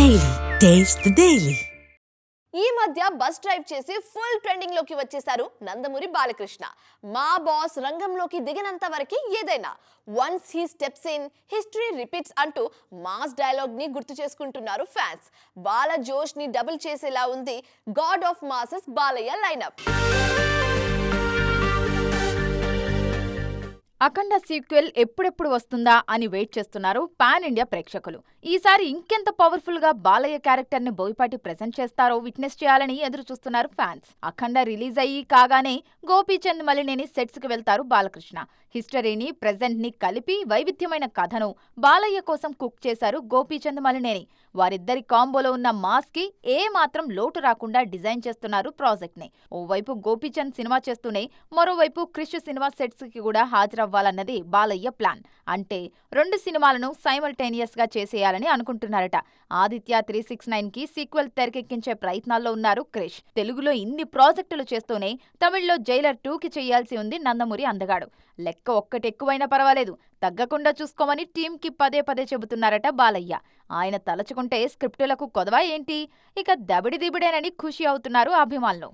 Daily taste daily ఈ మధ్య bus drive చేసి ఫుల్ ట్రెండింగ్లోకి వచ్చేశారు నందమూరి బాలకృష్ణ. మా బాస్ రంగంలోకి దిగినంత వరకు ఏదైనా. Once he steps in history repeats అంటూ మాస్ డైలాగ్ని గుర్తు చేసుకుంటున్నారు ఫ్యాన్స్ బాల జోష్ని డబుల్ చేసేలా ఉంది. God of masses Balayya lineup Akhanda sequel ఎప్పుడెప్పుడు వస్తుందా అని వెయిట్ చేస్తున్నారు పాన్ ఇండియా ప్రేక్షకులు. ఈసారి ఇంకెంత పవర్ఫుల్గా బాలయ్య క్యారెక్టర్ని బోయపాటి ప్రెజెంట్ చేస్తారో విట్నెస్ చేయాలని ఎదురు చూస్తున్నారు ఫ్యాన్స్. అఖండ రిలీజ్ అయ్యి కాగానే గోపీచంద్ మలినేని సెట్స్కి వెళ్తారు బాలకృష్ణ. హిస్టరీని ప్రెజెంట్ని కలిపి వైవిధ్యమైన కథను బాలయ్య కోసం కుక్ చేశారు గోపీచంద్ మలినేని. వారిద్దరి కాంబోలో ఉన్న మాస్కి ఏ మాత్రం లోటు రాకుండా డిజైన్ చేస్తున్నారు ప్రాజెక్ట్ని ఓవైపు గోపీచంద్ సినిమా చేస్తూనే మరోవైపు క్రిష్ సినిమా సెట్స్కి కూడా అవ్వాలన్నది బాలయ్య ప్లాన్. అంటే రెండు సినిమాలను సైమల్టేనియస్గా చేసేయాలని అనుకుంటున్నారట. ఆదిత్య త్రీ సిక్స్ నైన్కి సీక్వెల్ తెరకెక్కించే ప్రయత్నాల్లో ఉన్నారు క్రిష్. తెలుగులో ఇన్ని ప్రాజెక్టులు చేస్తూనే తమిళ్ళో జైలర్ టూకి చేయాల్సి ఉంది నందమూరి అందగాడు. లెక్క ఒక్కటెక్కువైనా పర్వాలేదు. తగ్గకుండా చూసుకోమని టీంకి పదే పదే చెబుతున్నారట బాలయ్య. ఆయన తలచుకుంటే స్క్రిప్టులకు కొదవా ఏంటి? ఇక దబిడి దిబిడేనని ఖుషి అవుతున్నారు అభిమానులు.